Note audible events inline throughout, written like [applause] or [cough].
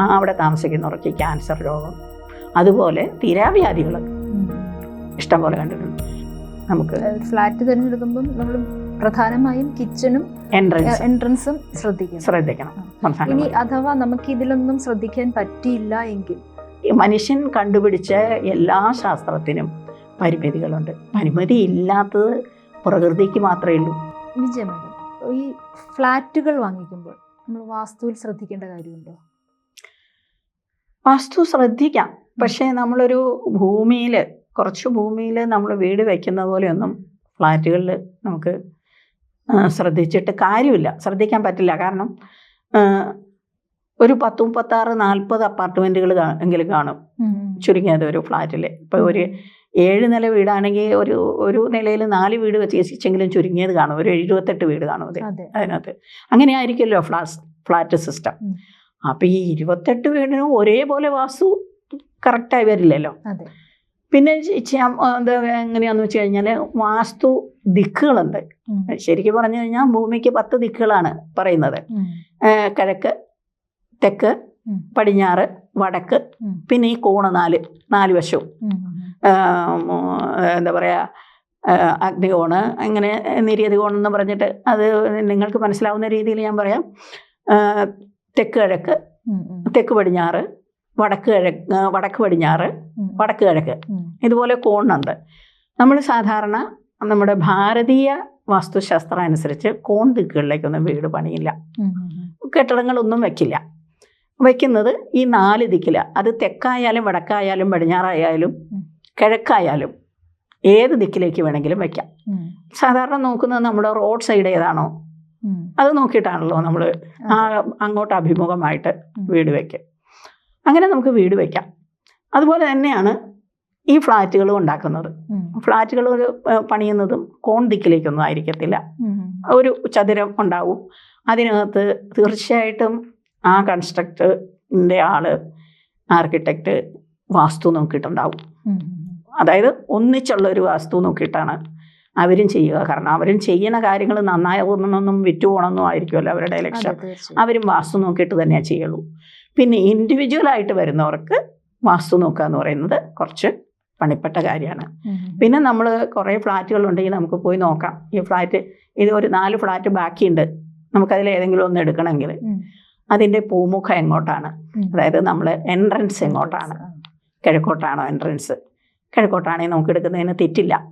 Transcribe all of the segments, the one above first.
അവിടെ താമസിക്കുന്നവർക്ക് ക്യാൻസർ രോഗം. അതുപോലെ തീരാവ്യാധികൾ ഇഷ്ടം പോലെ കണ്ടിട്ടുണ്ട്. നമുക്ക് ഫ്ലാറ്റ് തിരഞ്ഞെടുക്കുമ്പം നമ്മൾ പ്രധാനമായും കിച്ചണും എൻട്രൻസ് ശ്രദ്ധിക്കണം. ശ്രദ്ധിക്കണം. ഇനി. അഥവാ നമുക്ക് ഇതിലൊന്നും ശ്രദ്ധിക്കാൻ പറ്റിയില്ല എങ്കിൽ? മനുഷ്യൻ കണ്ടുപിടിച്ച എല്ലാ ശാസ്ത്രത്തിനും പരിമിതികളുണ്ട്. പരിമിതി ഇല്ലാത്തത് പ്രകൃതിക്ക് മാത്രമേ ഉള്ളൂ. വിജയ ഈ ഫ്ലാറ്റുകൾ വാങ്ങിക്കുമ്പോൾ നമ്മൾ വാസ്തുവിൽ ശ്രദ്ധിക്കേണ്ട കാര്യമുണ്ടോ? വാസ്തു ശ്രദ്ധിക്കാം. പക്ഷേ നമ്മളൊരു ഭൂമിയിൽ കുറച്ച് ഭൂമിയിൽ നമ്മൾ വീട് വയ്ക്കുന്ന പോലെയൊന്നും ഫ്ലാറ്റുകളിൽ നമുക്ക് ശ്രദ്ധിച്ചിട്ട് കാര്യമില്ല. ശ്രദ്ധിക്കാൻ പറ്റില്ല. കാരണം ഒരു പത്ത് മുപ്പത്താറ് നാൽപ്പത് അപ്പാർട്ട്മെന്റുകൾ എങ്കിലും കാണും. ചുരുങ്ങിയത് ഒരു ഫ്ലാറ്റിൽ ഇപ്പോൾ ഒരു ഏഴ് നില വീടാണെങ്കിൽ ഒരു ഒരു നിലയിൽ നാല് വീട് വെച്ചെങ്കിലും ചുരുങ്ങിയത് കാണും. ഒരു എഴുപത്തെട്ട് വീട് കാണും അതെ അതിനകത്ത്. അങ്ങനെ ആയിരിക്കുമല്ലോ ഫ്ലാസ് ഫ്ലാറ്റ് സിസ്റ്റം. അപ്പം ഈ ഇരുപത്തെട്ട് വീടിനും ഒരേപോലെ വാസ്തു കറക്റ്റായി വരില്ലല്ലോ. പിന്നെ എന്താ എങ്ങനെയാന്ന് വെച്ച് കഴിഞ്ഞാൽ വാസ്തു ദിക്കുകളുണ്ട്. ശരിക്കും പറഞ്ഞു കഴിഞ്ഞാൽ ഭൂമിക്ക് പത്ത് ദിക്കുകളാണ് പറയുന്നത്. കിഴക്ക് തെക്ക് പടിഞ്ഞാറ് വടക്ക് പിന്നെ ഈ കോണ് നാല് നാല് വശവും. എന്താ പറയുക അഗ്നികോണ് അങ്ങനെ നിര്യതി കോണെന്ന് പറഞ്ഞിട്ട് അത് നിങ്ങൾക്ക് മനസ്സിലാവുന്ന രീതിയിൽ ഞാൻ പറയാം. തെക്ക് കിഴക്ക്. തെക്ക് പടിഞ്ഞാറ് വടക്ക് കിഴക്ക് വടക്ക് പടിഞ്ഞാറ്. വടക്ക് കിഴക്ക് ഇതുപോലെ കോണുണ്ട് നമ്മൾ സാധാരണ നമ്മുടെ ഭാരതീയ വാസ്തുശാസ്ത്രം അനുസരിച്ച് കോൺ ദിക്കുകളിലേക്കൊന്നും വീട് പണിയില്ല. കെട്ടിടങ്ങളൊന്നും വെക്കില്ല വയ്ക്കുന്നത് ഈ നാല് ദിക്കില അത് തെക്കായാലും വടക്കായാലും പടിഞ്ഞാറായാലും. കിഴക്കായാലും ഏത് ദിക്കിലേക്ക് വേണമെങ്കിലും വയ്ക്കാം സാധാരണ നോക്കുന്നത് നമ്മുടെ റോഡ് സൈഡ് ഏതാണോ. അത് നോക്കിയിട്ടാണല്ലോ നമ്മൾ ആ അങ്ങോട്ട് അഭിമുഖമായിട്ട് വീട് വയ്ക്കുക അങ്ങനെ നമുക്ക് വീട് വയ്ക്കാം അതുപോലെ തന്നെയാണ് ഈ ഫ്ലാറ്റുകളും ഉണ്ടാക്കുന്നത്. ഫ്ളാറ്റുകൾ പണിയുന്നതും കോൺ ദിക്കിലേക്കൊന്നും ആയിരിക്കത്തില്ല. ഒരു ചതുരം ഉണ്ടാവും. അതിനകത്ത് തീർച്ചയായിട്ടും ആ കൺസ്ട്രക്ടറിന്റെ ആൾ ആർക്കിടെക്റ്റ് വാസ്തു നോക്കിയിട്ടുണ്ടാവും. അതായത് ഒന്നിച്ചുള്ള ഒരു വാസ്തു നോക്കിയിട്ടാണ് അവരും ചെയ്യുക. കാരണം അവരും ചെയ്യുന്ന കാര്യങ്ങൾ നന്നാവുന്നൊന്നും വിറ്റുപോകണമെന്നും ആയിരിക്കുമല്ലോ അവരുടെ ലക്ഷ്യം. അവരും വാസ്തു നോക്കിയിട്ട് തന്നെയാണ് ചെയ്യുള്ളൂ. പിന്നെ ഇൻഡിവിജ്വലായിട്ട് വരുന്നവർക്ക് വാസ്തു നോക്കുക എന്ന് പറയുന്നത് കുറച്ച് പണിപ്പെട്ട കാര്യമാണ്. പിന്നെ നമ്മൾ കുറേ ഫ്ലാറ്റുകൾ ഉണ്ടെങ്കിൽ നമുക്ക് പോയി നോക്കാം. ഈ ഫ്ലാറ്റ് ഇത് ഒരു നാല് ഫ്ലാറ്റ് ബാക്കിയുണ്ട്. നമുക്കതിൽ ഏതെങ്കിലും ഒന്ന് എടുക്കണമെങ്കിൽ അതിന്റെ പൂമുഖം എങ്ങോട്ടാണ്? അതായത് നമ്മൾ എൻട്രൻസ് എങ്ങോട്ടാണ്? കിഴക്കോട്ടാണോ എൻട്രൻസ് കിഴക്കോട്ടാണെങ്കിൽ നമുക്ക് എടുക്കുന്നതിന് തെറ്റില്ല.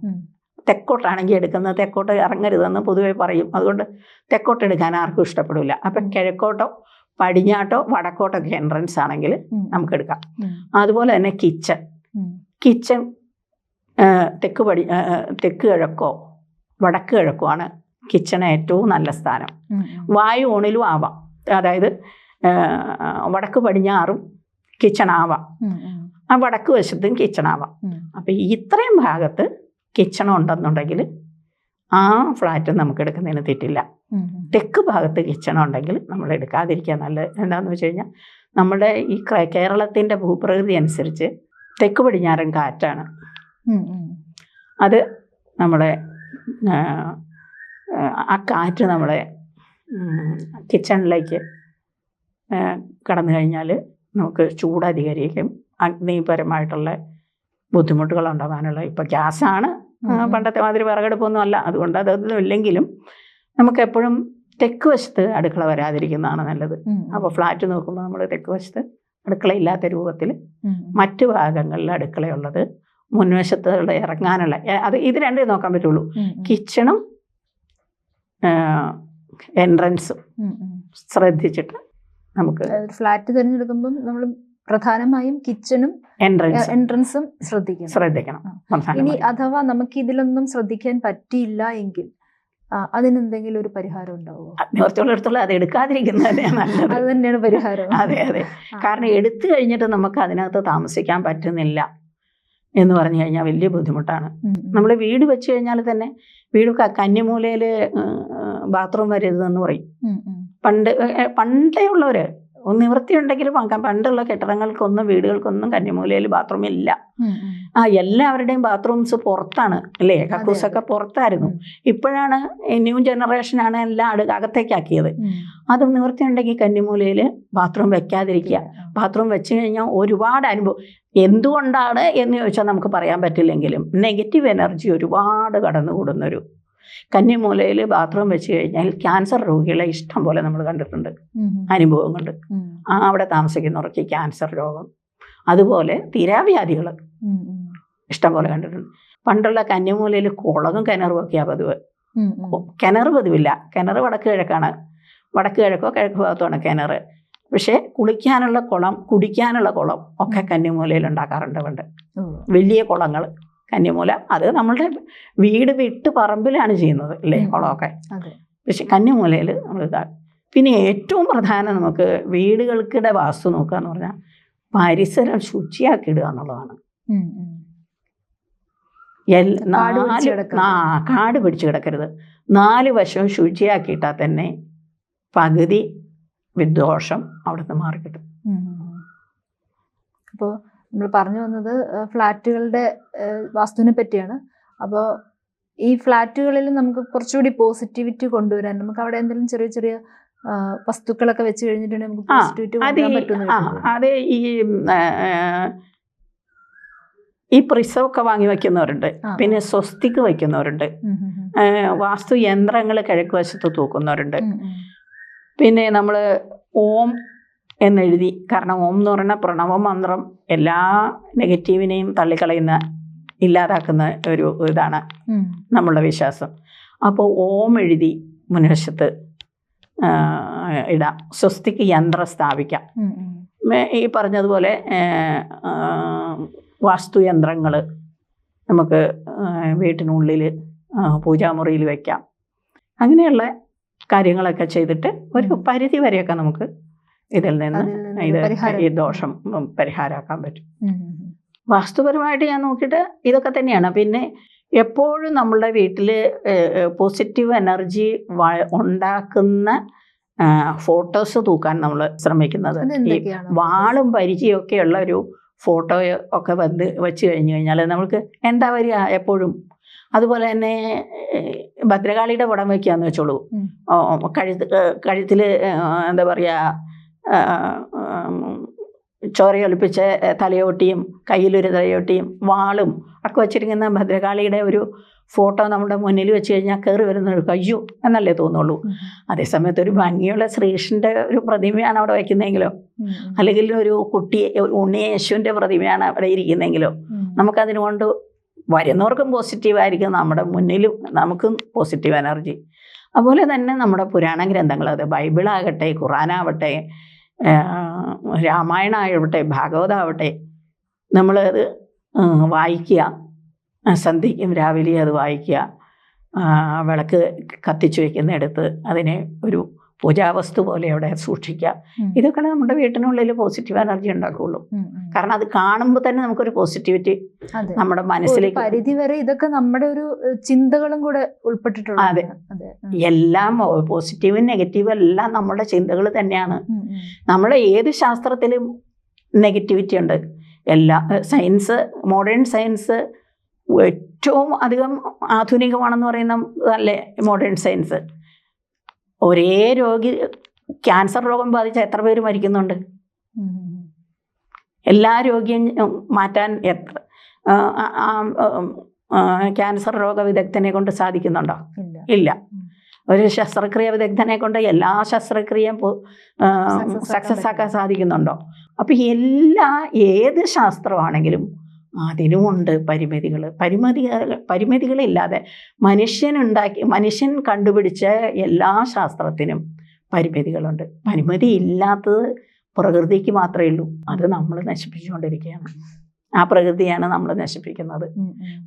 തെക്കോട്ടാണെങ്കിൽ എടുക്കുന്നത് തെക്കോട്ട് ഇറങ്ങരുതെന്ന് പൊതുവെ പറയും അതുകൊണ്ട് തെക്കോട്ട് എടുക്കാൻ ആർക്കും ഇഷ്ടപ്പെടില്ല അപ്പം. കിഴക്കോട്ടോ പടിഞ്ഞാട്ടോ വടക്കോട്ടോ ഒക്കെ എൻട്രൻസ് ആണെങ്കിൽ നമുക്ക് എടുക്കാം. അതുപോലെ തന്നെ കിച്ചൺ കിച്ചൺ തെക്ക് പടി തെക്ക് കിഴക്കോ വടക്ക് കിഴക്കോ ആണ് കിച്ചൺ ഏറ്റവും നല്ല സ്ഥാനം. വായു ഓണിലും ആവാം അതായത് വടക്ക് പടിഞ്ഞാറും കിച്ചൺ ആവാം. ആ വടക്ക് വശത്തും കിച്ചൺ ആവാം. അപ്പം ഇത്രയും ഭാഗത്ത് കിച്ചൺ ഉണ്ടെന്നുണ്ടെങ്കിൽ ആ ഫ്ലാറ്റ് നമുക്ക് എടുക്കുന്നതിന് തെറ്റില്ല തെക്ക് ഭാഗത്ത് കിച്ചൺ ഉണ്ടെങ്കിൽ നമ്മൾ എടുക്കാതിരിക്കുക നല്ല എന്താണെന്ന് വെച്ച് കഴിഞ്ഞാൽ നമ്മുടെ ഈ ക്ര- കേരളത്തിന്റെ ഭൂപ്രകൃതി അനുസരിച്ച് തെക്ക് പടിഞ്ഞാറൻ കാറ്റാണ്. അത് നമ്മളെ ആ, കാറ്റ് നമ്മളെ കിച്ചണിലേക്ക് കടന്നു കഴിഞ്ഞാൽ നമുക്ക് ചൂട് അധികരിക്കും അഗ്നിപരമായിട്ടുള്ള ബുദ്ധിമുട്ടുകൾ ഉണ്ടാകാനുള്ള ഇപ്പോൾ ഗ്യാസാണ്. പണ്ടത്തെ മാതിരി വിറകടുപ്പൊന്നും അല്ല അതുകൊണ്ട് അതൊന്നും ഇല്ലെങ്കിലും നമുക്ക് എപ്പോഴും തെക്ക് വശത്ത് അടുക്കള വരാതിരിക്കുന്നതാണ് നല്ലത്. അപ്പോൾ ഫ്ലാറ്റ് നോക്കുമ്പോൾ നമ്മൾ തെക്ക് വശത്ത് അടുക്കള ഇല്ലാത്ത രൂപത്തിൽ മറ്റു ഭാഗങ്ങളിൽ അടുക്കളയുള്ളത് മുൻവശത്തുള്ള ഇറങ്ങാനുള്ള അത് ഇത് രണ്ടേ നോക്കാൻ പറ്റുള്ളൂ. കിച്ചണും എൻട്രൻസും. ശ്രദ്ധിച്ചിട്ട് നമുക്ക് ഫ്ലാറ്റ് തിരഞ്ഞെടുക്കുമ്പം നമ്മൾ പ്രധാനമായും കിച്ചണും എൻട്രൻസ് ശ്രദ്ധിക്കണം. ശ്രദ്ധിക്കണം. ഇനി. അഥവാ നമുക്ക് ഇതിലൊന്നും ശ്രദ്ധിക്കാൻ പറ്റിയില്ല എങ്കിൽ അതിനെന്തെങ്കിലും ഒരു പരിഹാരം ഉണ്ടാവുമോ? നിവർത്തിയുള്ളിടത്തോളം അത് എടുക്കാതിരിക്കുന്നത് നല്ലത്. അത് തന്നെയാണ് പരിഹാരം. അതെ അതെ. കാരണം എടുത്തു കഴിഞ്ഞിട്ട് നമുക്ക് അതിനകത്ത് താമസിക്കാൻ പറ്റുന്നില്ല എന്ന് പറഞ്ഞു കഴിഞ്ഞാൽ വലിയ ബുദ്ധിമുട്ടാണ്. നമ്മൾ വീട് വെച്ച് കഴിഞ്ഞാൽ തന്നെ വീട് കന്നിമൂലയിൽ കന്നിമൂലയിൽ ബാത്റൂം വരരുതെന്ന് പറയും. പണ്ട് പണ്ടേ ഏ, പണ്ടേ ഉള്ളവർ നിവൃത്തിയുണ്ടെങ്കിലും വാങ്ങാം. പണ്ടുള്ള കെട്ടിടങ്ങൾക്കൊന്നും വീടുകൾക്കൊന്നും കന്നിമൂലയിൽ ബാത്റൂം ഇല്ല. ആ എല്ലാവരുടെയും ബാത്റൂംസ് പുറത്താണ് അല്ലേ? കക്കൂസൊക്കെ പുറത്തായിരുന്നു. ഇപ്പോഴാണ് ന്യൂ ജനറേഷനാണ് എല്ലാം അടു അകത്തേക്കാക്കിയത്. അത് നിവൃത്തിയുണ്ടെങ്കിൽ കന്നിമൂലയിൽ ബാത്റൂം വെക്കാതിരിക്കുക. ബാത്റൂം വെച്ച് കഴിഞ്ഞാൽ ഒരുപാട് അനുഭവം. എന്തുകൊണ്ടാണ് എന്ന് ചോദിച്ചാൽ നമുക്ക് പറയാൻ പറ്റില്ലെങ്കിലും നെഗറ്റീവ് എനർജി ഒരുപാട് കടന്നുകൂടുന്നൊരു കന്നിമൂലയിൽ ബാത്റൂം വെച്ച് കഴിഞ്ഞാൽ ക്യാൻസർ രോഗികളെ ഇഷ്ടം പോലെ നമ്മൾ കണ്ടിട്ടുണ്ട്. ഉം, ഉം. അനുഭവം കൊണ്ട് ആ അവിടെ താമസിക്കുന്നവർക്ക് ക്യാൻസർ രോഗം. അതുപോലെ തീരാവ്യാധികൾ. ഇഷ്ടം പോലെ കണ്ടിട്ടുണ്ട്. പണ്ടുള്ള കന്നിമൂലയിൽ കുളകും കിണറും ഒക്കെയാണ് പതിവ്. കിണർ പതിവില്ല. കിണർ വടക്ക് കിഴക്കാണ്. വടക്ക് കിഴക്കോ കിഴക്ക് ഭാഗത്തുമാണ് കിണർ പക്ഷേ കുളിക്കാനുള്ള കുളം കുടിക്കാനുള്ള കുളം ഒക്കെ കന്നിമൂലയിൽ ഉണ്ടാക്കാറുണ്ട് പണ്ട്. വലിയ കുളങ്ങൾ കന്നിമൂല. അത് നമ്മളുടെ വീട് വിട്ട് പറമ്പിലാണ് ചെയ്യുന്നത് അല്ലേ. കുളമൊക്കെ പക്ഷെ കന്നിമൂലയിൽ നമ്മൾ ഇതാണ് പിന്നെ ഏറ്റവും പ്രധാനം നമുക്ക് വീടുകൾക്കിടെ വാസ്തു നോക്കുക എന്ന് പറഞ്ഞാൽ പരിസരം ശുചിയാക്കി ഇടുക എന്നുള്ളതാണ് നാല് കിടക്കരുത്. കാട് പിടിച്ച് കിടക്കരുത്. നാല് വശവും ശുചിയാക്കിയിട്ടാൽ തന്നെ പകുതി വിദ്വേഷം അവിടുന്ന് മാറിക്കിട്ടും. അപ്പോൾ നമ്മൾ പറഞ്ഞു വന്നത് ഫ്ലാറ്റുകളുടെ വാസ്തുവിനെ പറ്റിയാണ്. അപ്പോൾ ഈ ഫ്ലാറ്റുകളിൽ നമുക്ക് കുറച്ചുകൂടി പോസിറ്റിവിറ്റി കൊണ്ടുവരാൻ നമുക്ക് അവിടെ എന്തെങ്കിലും ചെറിയ ചെറിയ വസ്തുക്കളൊക്കെ വെച്ച് കഴിഞ്ഞിട്ടുണ്ടെങ്കിൽ നമുക്ക് പോസിറ്റിവിറ്റി അത് കൊണ്ടുവരാൻ ഈ- അത് ഈ ഈ പ്രിസവൊക്കെ വാങ്ങി വയ്ക്കുന്നവരുണ്ട്. പിന്നെ സ്വസ്തിക്ക് വയ്ക്കുന്നവരുണ്ട്. വാസ്തു യന്ത്രങ്ങൾ കിഴക്ക് വശത്ത് തൂക്കുന്നവരുണ്ട്. പിന്നെ നമ്മൾ ഓം എന്നെഴുതി. കാരണം ഓം എന്ന് പറയുന്ന പ്രണവ മന്ത്രം എല്ലാ നെഗറ്റീവിനെയും തള്ളിക്കളയുന്ന ഇല്ലാതാക്കുന്ന ഒരു ഇതാണ്. നമ്മളുടെ വിശ്വാസം. അപ്പോൾ ഓം എഴുതി മുൻവശത്ത് ഇടാം. സ്വസ്തിക്ക് യന്ത്രം സ്ഥാപിക്കാം. ഈ പറഞ്ഞതുപോലെ വാസ്തു വാസ്തുയന്ത്രങ്ങൾ നമുക്ക് വീട്ടിനുള്ളിൽ പൂജാമുറിയിൽ വയ്ക്കാം അങ്ങനെയുള്ള കാര്യങ്ങളൊക്കെ ചെയ്തിട്ട് ഒരു പരിധി വരെയൊക്കെ നമുക്ക് ഇതിൽ നിന്ന് ഇത് ഈ ദോഷം പരിഹാരമാക്കാൻ പറ്റും. വാസ്തുപരമായിട്ട് ഞാൻ നോക്കിയിട്ട് ഇതൊക്കെ തന്നെയാണ്. പിന്നെ എപ്പോഴും നമ്മളുടെ വീട്ടിൽ പോസിറ്റീവ് എനർജി ഉണ്ടാക്കുന്ന ഫോട്ടോസ് തൂക്കാൻ നമ്മൾ ശ്രമിക്കുന്നത്. ഈ വാളും പരിചയമൊക്കെ ഉള്ള ഒരു ഫോട്ടോ ഒക്കെ വന്ന് വെച്ച് കഴിഞ്ഞ് കഴിഞ്ഞാൽ നമ്മൾക്ക് എന്താ വരിക എപ്പോഴും? അതുപോലെ തന്നെ ഭദ്രകാളിയുടെ പടം വയ്ക്കാന്ന് വെച്ചോളൂ. കഴുത്ത് കഴുത്തിൽ എന്താ പറയുക ചോരയൊലിപ്പിച്ച തലയോട്ടിയും കയ്യിലൊരു തലയോട്ടിയും വാളും ഒക്കെ വെച്ചിരിക്കുന്ന ഭദ്രകാളിയുടെ ഒരു ഫോട്ടോ നമ്മുടെ മുന്നിൽ വെച്ച് കഴിഞ്ഞാൽ കയറി വരുന്നവർക്ക് അയ്യോ എന്നല്ലേ തോന്നുള്ളൂ. അതേസമയത്ത് ഒരു ഭംഗിയുള്ള ശ്രീകൃഷ്ണന്റെ ഒരു പ്രതിമയാണ് അവിടെ വയ്ക്കുന്നതെങ്കിലോ. അല്ലെങ്കിൽ ഒരു കുട്ടി ഉണ്ണി യേശുവിന്റെ പ്രതിമയാണ് അവിടെ ഇരിക്കുന്നതെങ്കിലോ നമുക്കതിനുകൊണ്ട് നമുക്കതിന് വരുന്നവർക്കും പോസിറ്റീവായിരിക്കും നമ്മുടെ മുന്നിലും നമുക്കും പോസിറ്റീവ് എനർജി അതുപോലെ തന്നെ നമ്മുടെ പുരാണ ഗ്രന്ഥങ്ങൾ അത് ബൈബിളാകട്ടെ ഖുറാനാവട്ടെ ആ, രാമായണമാവട്ടെ ഭാഗവതമാവട്ടെ നമ്മളത് വായിക്കുക. സന്ധ്യയ്ക്കും രാവിലെ അത് വായിക്കുക. വിളക്ക് കത്തിച്ചു വയ്ക്കുന്നിടത്ത് അതിനെ ഒരു പൂജാവസ്തു പോലെ അവിടെ സൂക്ഷിക്കുക. ഇതൊക്കെ നമ്മുടെ വീട്ടിനുള്ളിൽ പോസിറ്റീവ് എനർജി ഉണ്ടാക്കുകയുള്ളൂ ഉം, ഉം. കാരണം അത് കാണുമ്പോൾ തന്നെ നമുക്കൊരു പോസിറ്റിവിറ്റി നമ്മുടെ മനസ്സിലേക്ക് പരിധി വരെ ഇതൊക്കെ നമ്മുടെ ഒരു ചിന്തകളും കൂടെ ഉൾപ്പെട്ടിട്ടുണ്ട് അതെ. എല്ലാം പോസിറ്റീവും നെഗറ്റീവും എല്ലാം നമ്മുടെ ചിന്തകൾ തന്നെയാണ്. നമ്മൾ ഏത് ശാസ്ത്രത്തിലും നെഗറ്റിവിറ്റി ഉണ്ട് എല്ലാ സയൻസ് മോഡേൺ സയൻസ് ഏറ്റവും അധികം ആധുനികമാണെന്ന് പറയുന്ന അല്ലേ മോഡേൺ സയൻസ് ഒരേ രോഗി ക്യാൻസർ രോഗം ബാധിച്ച എത്ര പേര് മരിക്കുന്നുണ്ട്. എല്ലാ രോഗിയും മാറ്റാൻ എത്ര ക്യാൻസർ രോഗ വിദഗ്ധനെ കൊണ്ട് സാധിക്കുന്നുണ്ടോ? ഇല്ല. ഒരു ശസ്ത്രക്രിയ വിദഗ്ധനെ കൊണ്ട് എല്ലാ ശസ്ത്രക്രിയയും സക്സസ് ആക്കാൻ സാധിക്കുന്നുണ്ടോ? അപ്പം എല്ലാ ഏത് ശാസ്ത്രമാണെങ്കിലും അതിനുമുണ്ട് പരിമിതികൾ പരിമിതി പരിമിതികളില്ലാതെ മനുഷ്യനുണ്ടാക്കി മനുഷ്യൻ കണ്ടുപിടിച്ച എല്ലാ ശാസ്ത്രത്തിനും പരിമിതികളുണ്ട്. പരിമിതി ഇല്ലാത്തത് പ്രകൃതിക്ക് മാത്രമേ ഉള്ളൂ. അത് നമ്മൾ നശിപ്പിച്ചുകൊണ്ടിരിക്കുകയാണ്. ആ പ്രകൃതിയാണ് നമ്മൾ നശിപ്പിക്കുന്നത്.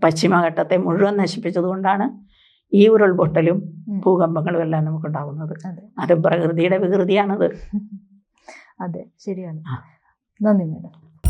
പശ്ചിമഘട്ടത്തെ മുഴുവൻ നശിപ്പിച്ചതുകൊണ്ടാണ് ഈ ഉരുൾപൊട്ടലും ഭൂകമ്പങ്ങളും എല്ലാം നമുക്കുണ്ടാകുന്നത് അതെ. അത് പ്രകൃതിയുടെ വികൃതിയാണത്. [laughs] അതെ. ശരിയാണ്. നന്ദി മേഡം.